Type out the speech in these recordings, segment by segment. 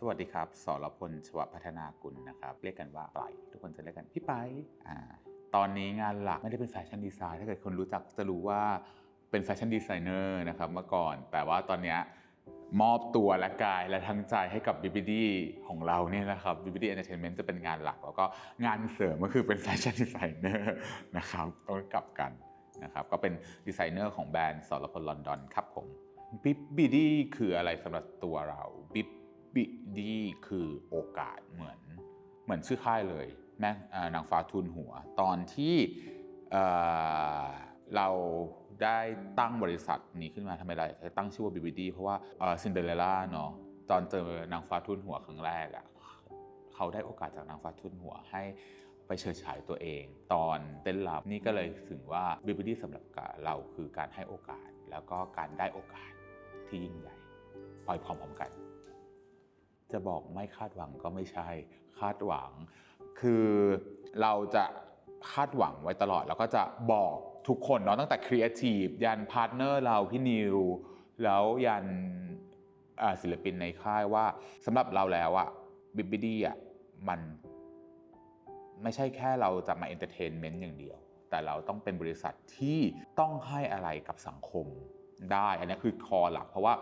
สวัสดีครับสรพลชวพัฒนากุลนะครับ เรียกกันว่าไปทุกคนจะเรียกกันพี่ไปอ่าตอนนี้งานหลักไม่ได้เป็นแฟชั่นดีไซน์ถ้าเกิดคนรู้จักจะรู้ว่าเป็นแฟชั่นดีไซเนอร์นะครับเมื่อก่อน แต่ว่าตอนนี้มอบตัวและกายและทั้งใจให้กับ BBD ของเราเนี่ยนะครับ BBD Entertainment จะเป็นงานหลัก แล้วก็งานเสริมก็คือเป็นแฟชั่นดีไซเนอร์นะครับต้องกลับกันนะครับก็เป็นดีไซเนอร์ของแบรนด์สรพลลอนดอนครับผมบิบบิดี้คืออะไรสำหรับตัวเราบิ บิดีคือโอกาสเหมือนเหมือนชื่อค่ายเลยแม่นางฟ้าทุนหัว ตอนที่เเราได้ตั้งบริษัทนี้ขึ้นมาทำไมเราตั้งชื่อว่าบิบิดีเพราะว่าซินเดอเรลล่าเนาะตอนเจอนางฟ้าทุนหัวครั้งแรกอะ่ะเขาได้โอกาสจากนางฟ้าทุนหัวให้ไปเฉิดฉายตัวเอง ตอนเต้นรำนี่ก็เลยถึงว่าบิบิดีสำหรับเราคือการให้โอกาส แล้วก็การได้โอกาสที่ยิ่งใหญ่ไปพร้อมๆกัน จะบอกไม่คาดหวังก็ไม่ใช่ คาดหวัง คือเราจะคาดหวังไว้ตลอด แล้วก็จะบอกทุกคนเนาะตั้งแต่ครีเอทีฟยันพาร์ทเนอร์เราพี่นิว แล้วยันศิลปินในค่ายว่าสำหรับเราแล้วอะบิบบิดีอะมันไม่ใช่แค่เราจะมาเอนเตอร์เทนเมนต์อย่างเดียว แต่เราต้องเป็นบริษัทที่ต้องให้อะไรกับสังคมได้ อันนี้คือคอหลัก เพราะว่า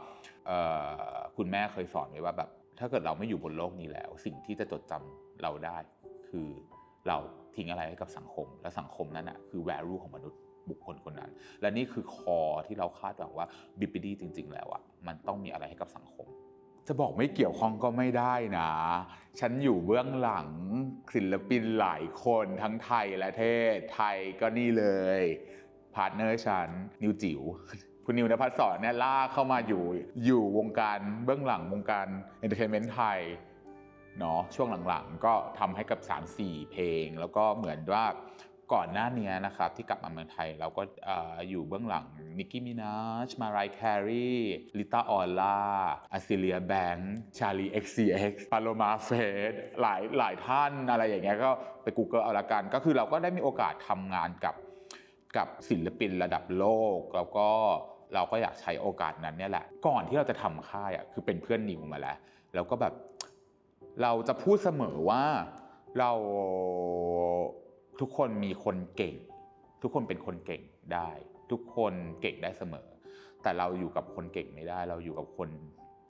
คุณแม่เคยสอนไว้ว่าแบบ ถ้าเกิดเราไม่อยู่บนโลกนี้แล้ว สิ่งที่จะจดจำเราได้ คือเราทิ้งอะไรให้กับสังคม และสังคมนั้นนะคือ value ของมนุษย์บุคคลคนนั้น และนี่คือคอที่เราคาดหวังว่าบิ b ิ d จริง ๆ แล้วอะมันต้องมีอะไรให้กับสังคม จะบอกไม่เกี่ยวข้องก็ไม่ได้นะ ฉันอยู่เบื้องหลังศิลปินหลายคนทั้งไทยและเทศ ไทยก็นี่เลยพาร์ทเนอร์ฉันนิวจิ๋ว คุณนิวนภัสสอนเนี่ยล่าเข้ามาอยู่อยู่วงการเบื้องหลังวงการเอนเตอร์เทนเมนต์ไทยเนาะช่วงหลังๆ ก็ทำให้กับ 3-4 เพลง แล้วก็เหมือนว่าก่อนหน้านี้นะครับที่กลับมาเมืองไทยเราก็ออยู่เบื้องหลังนิกกี้มินาชมารายแครีลิต้าออล่าอาซิเลียแบงค์ชาลี XCX ปาโลมาเฟสหลายหลายท่านอะไรอย่างเงี้ยก็ไป Google เอาละกัน ก็คือเราก็ได้มีโอกาสทำงานกับกับศิลปินระดับโลก แล้วก็ เราก็อยากใช้โอกาสนั้นเนี่ยแหละ ก่อนที่เราจะทำค่ายอะคือเป็นเพื่อนนิวมาแล้ว แล้วก็แบบเราจะพูดเสมอว่าเราทุกคนมีคนเก่ง ทุกคนเป็นคนเก่งได้ ทุกคนเก่งได้เสมอ แต่เราอยู่กับคนเก่งไม่ได้ เราอยู่กับคน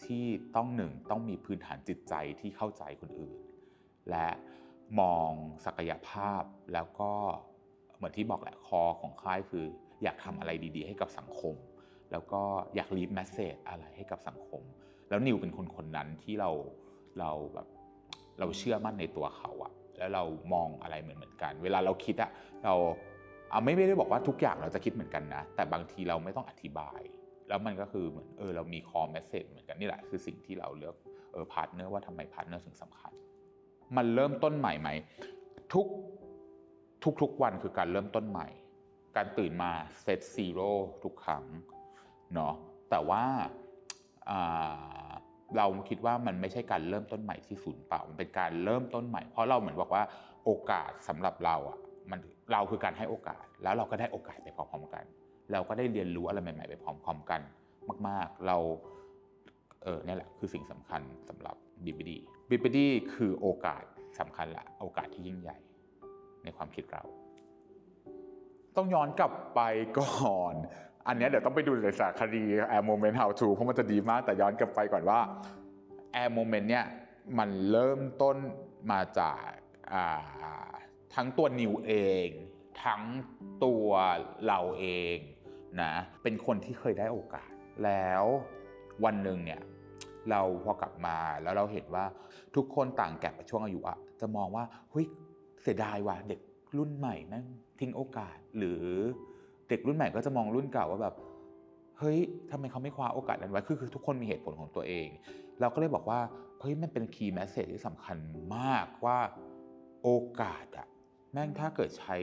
ที่ต้องหนึ่งต้องมีพื้นฐานจิตใจที่เข้าใจคนอื่น และมองศักยภาพแล้วก็เหมือนที่บอกแหละคอของค่ายคือ อยากทำอะไรดี ๆ ให้กับสังคม แล้วก็อยากรีบแมสเซจอะไรให้กับสังคม แล้วนิวเป็นคนคนนั้นที่เราเราแบบเราเชื่อมั่นในตัวเขาอะแล้วเรามองอะไรเหมือนเหมือนกัน เวลาเราคิดอะเราเอาไม่ได้บอกว่าทุกอย่างเราจะคิดเหมือนกันนะ แต่บางทีเราไม่ต้องอธิบาย แล้วมันก็คือเหมือนเออเรามีคอมเมสเซจเหมือนกันนี่แหละคือสิ่งที่เราเลือกเออพาร์ทเนอร์ว่าทำไมพาร์ทเนอร์ถึงสำคัญ มันเริ่มต้นใหม่ไหมทุกทุกๆวันคือการเริ่มต้นใหม่ การตื่นมาเซตซีโร่ทุกครั้ง เนาะแต่ว่าาเราคิดว่ามันไม่ใช่การเริ่มต้นใหม่ที่ศูนย์เปล่า มันเป็นการเริ่มต้นใหม่ เพราะเราเหมือนบอกว่าโอกาสสำหรับเราอะมันเราคือการให้โอกาส แล้วเราก็ได้โอกาสไปพร้อมๆกัน เราก็ได้เรียนรู้อะไรใหม่ ๆ ไปพร้อมๆกัน มาก ๆ เราเออนี่แหละคือสิ่งสำคัญสำหรับบิบดีบิบดีคือโอกาสสำคัญละโอกาสที่ยิ่งใหญ่ ในความคิดเรา ต้องย้อนกลับไปก่อน อันนี้เดี๋ยวต้องไปดูในสารคดี Air Moment How to เพราะมันจะดีมากแต่ย้อนกลับไปก่อนว่า Air Moment เนี่ยมันเริ่มต้นมาจากทั้งตัวนิวเอง ทั้งตัวเราเองนะเป็นคนที่เคยได้โอกาส แล้ววันหนึ่งเนี่ยเราพอกลับมาแล้วเราเห็นว่าทุกคนต่างแก็บช่วงอายุอะจะมองว่าเฮ้ยเสียดายว่ะเด็กรุ่นใหม่แม่งทิ้งโอกาสหรือ เด็กรุ่นใหม่ก็จะมองรุ่นเก่าว่าแบบเฮ้ยทำไมเขาไม่คว้าโอกาสนั้นไว้คือคือทุกคนมีเหตุผลของตัวเอง เราก็เลยบอกว่าเฮ้ยมันเป็นคีย์แมสเซจที่สำคัญมากว่าโอกาสอะแม่งถ้าเกิดใช้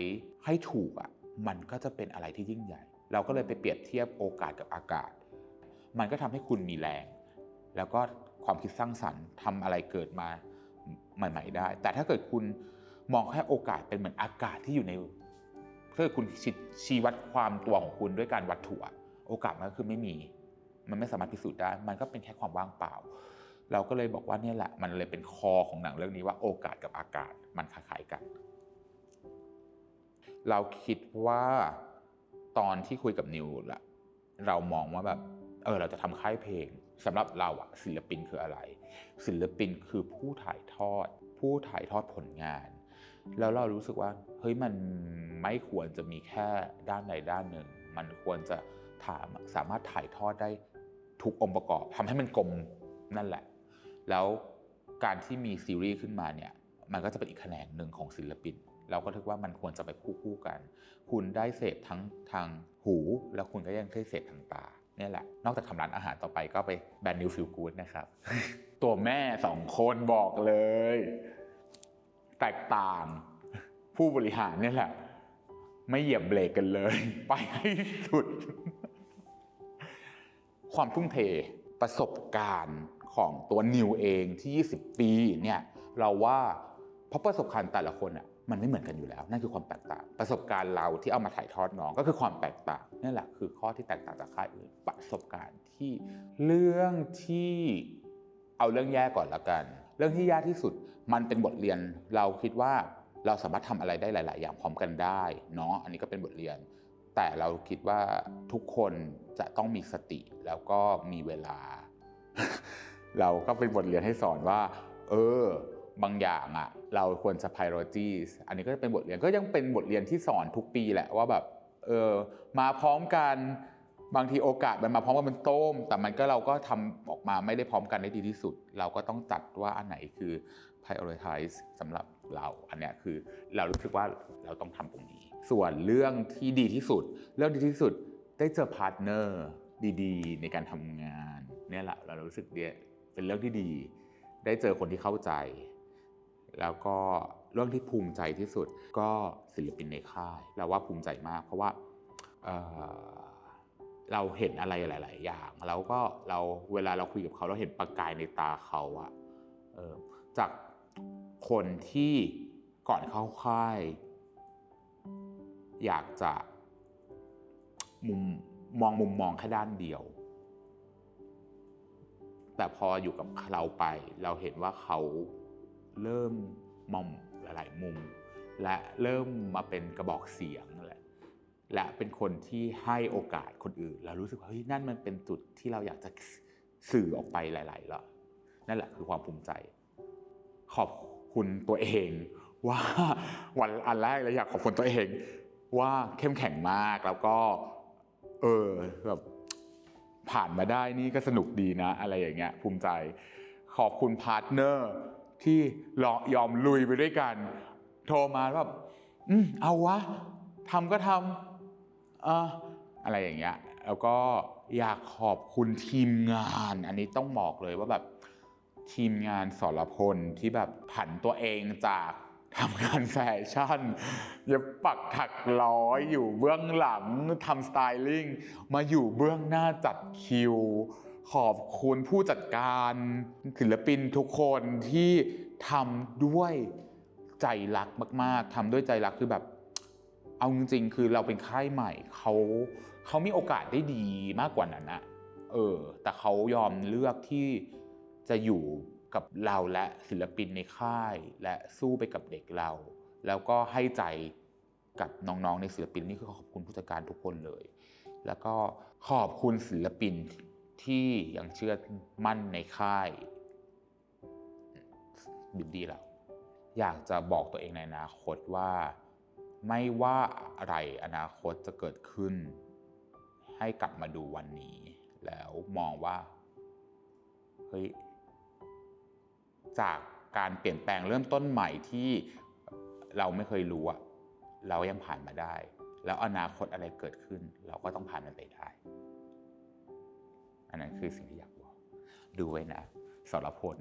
ให้ถูกอะมันก็จะเป็นอะไรที่ยิ่งใหญ่ เราก็เลยไปเปรียบเทียบโอกาสกับอากาศ มันก็ทำให้คุณมีแรง แล้วก็ความคิดสร้างสรรค์ทำอะไรเกิดมาใหม่ ๆ ได้ แต่ถ้าเกิดคุณมองแค่โอกาสเป็นเหมือนอากาศที่อยู่ใน เกิดคุณชี้วัดความตัวของคุณด้วยการวัตถุอะโอกาสมันก็คือไม่มี มันไม่สามารถพิสูจน์ได้ มันก็เป็นแค่ความว่างเปล่า เราก็เลยบอกว่าเนี่ยแหละ มันเลยเป็นคอของหนังเรื่องนี้ว่าโอกาสกับอากาศมันคล้ายๆกัน เราคิดว่าตอนที่คุยกับนิวละเรามองว่าแบบเออเราจะทำค่ายเพลงสำหรับเราอะศิลปินคืออะไร ศิลปินคือผู้ถ่ายทอด ผู้ถ่ายทอดผลงาน แล้วเรารู้สึกว่าเฮ้ยมันไม่ควรจะมีแค่ด้านใดด้านหนึ่ง มันควรจะถามสามารถถ่ายทอดได้ทุกองค์ประกอบทำให้มันกลมนั่นแหละ แล้วการที่มีซีรีส์ขึ้นมาเนี่ยมันก็จะเป็นอีกแขนงหนึ่งของศิลปิน เราก็คิดว่ามันควรจะไปคู่กัน คุณได้เสพทั้งทางหู แล้วคุณก็ยังได้เสพทางตาเนี่ยแหละ นอกจากทำร้านอาหารต่อไปก็ไปแบรนด์นิวฟิลกูดนะครับ ตัวแม่สองคนบอกเลย แตกต่าง ผู้บริหารเนี่ยแหละ ไม่เหยียบเบรกกันเลย ไปให้สุด ความทุ่มเทประสบการณ์ของตัวนิวเองที่ 20 ปีเนี่ยเราว่าเพราะประสบการณ์แต่ละคนอะมันไม่เหมือนกันอยู่แล้ว นั่นคือความแตกต่าง ประสบการณ์เราที่เอามาถ่ายทอดน้องก็คือความแตกต่างนั่นแหละคือข้อที่แตกต่างจากค่ายอื่นประสบการณ์ที่เรื่องที่เอาเรื่องแย่ก่อนละกัน เรื่องที่ยากที่สุดมันเป็นบทเรียนเราคิดว่าเราสามารถทำอะไรได้หลาย ๆ อย่างพร้อมกันได้เนาะอันนี้ก็เป็นบทเรียน แต่เราคิดว่าทุกคนจะต้องมีสติแล้วก็มีเวลา เราก็เป็นบทเรียนให้สอนว่า เออบางอย่างอะเราควรจะ priorities อันนี้ก็จะเป็นบทเรียนก็ยังเป็นบทเรียนที่สอนทุกปีแหละว่าแบบเออมาพร้อมกัน บางทีโอกาสมันมาพร้อมกันเป็นต้ม แต่มันก็เราก็ทำออกมาไม่ได้พร้อมกันได้ดีที่สุด เราก็ต้องจัดว่าอันไหนคือ prioritize สำหรับเราอันเนี้ยคือเรารู้สึกว่าเราต้องทำตรงนี้ ส่วนเรื่องที่ดีที่สุด เรื่องดีที่สุดได้เจอพาร์ทเนอร์ดีๆ ในการทำงานเนี่ยแหละเรารู้สึกเดียเป็นเรื่องที่ดี ได้เจอคนที่เข้าใจ แล้วก็เรื่องที่ภูมิใจที่สุดก็ศิลปินในค่าย เราว่าภูมิใจมาก เพราะว่า เราเห็นอะไรหลาย ๆ อย่าง แล้วก็เราเวลาเราคุยกับเขาเราเห็นประกายในตาเขาอะจากคนที่ก่อนเข้าค่าย อยากจะมุมมองมุมมองแค่ด้านเดียว แต่พออยู่กับเราไป เราเห็นว่าเขาเริ่มมองหลาย ๆ มุม และเริ่มมาเป็นกระบอกเสียง และเป็นคนที่ให้โอกาสคนอื่นเรารู้สึกว่าเฮ้ยนั่นมันเป็นจุดที่เราอยากจะสื่อออกไปหลายๆแล้วนั่นแหละคือความภูมิใจ ขอบคุณตัวเองว่าวันอันแรกเลยอยากขอบคุณตัวเอง ว่าเข้มแข็งมากแล้วก็เออแบบผ่านมาได้นี่ก็สนุกดีนะ อะไรอย่างเงี้ยภูมิใจ ขอบคุณพาร์ทเนอร์ที่รอยอมลุยไปด้วยกัน โทรมาแบบอืมเอาวะทำก็ทำ เอออะไรอย่างเงี้ยแล้วก็อยากขอบคุณทีมงาน อันนี้ต้องบอกเลยว่าแบบทีมงานสรพลที่แบบผันตัวเองจากทำงานแฟชั่นย่าปักถักร้อยอยู่เบื้องหลังทำสไตลิ่งมาอยู่เบื้องหน้าจัดคิว ขอบคุณผู้จัดการศิลปินทุกคนที่ทำด้วยใจรักมาก ๆทำด้วยใจรักคือแบบ เอาจริงๆ คือเราเป็นค่ายใหม่เขาเขามีโอกาสได้ดีมากกว่านั้นอะเออ แต่เขายอมเลือกที่จะอยู่กับเราและศิลปินในค่าย และสู้ไปกับเด็กเรา แล้วก็ให้ใจกับน้องๆในศิลปินนี่คือขอบคุณผู้จัดการทุกคนเลย แล้วก็ขอบคุณศิลปินที่ยังเชื่อมั่นในค่ายบิดดี้เราอยากจะบอกตัวเองในอนาคตว่า ไม่ว่าอะไรอนาคตจะเกิดขึ้น ให้กลับมาดูวันนี้ แล้วมองว่าเฮ้ยจากการเปลี่ยนแปลงเริ่มต้นใหม่ที่เราไม่เคยรู้อะเรายังผ่านมาได้ แล้วอนาคตอะไรเกิดขึ้น เราก็ต้องผ่านมันไปได้ อันนั้นคือสิ่งที่อยากบอก ดูไว้นะสรพล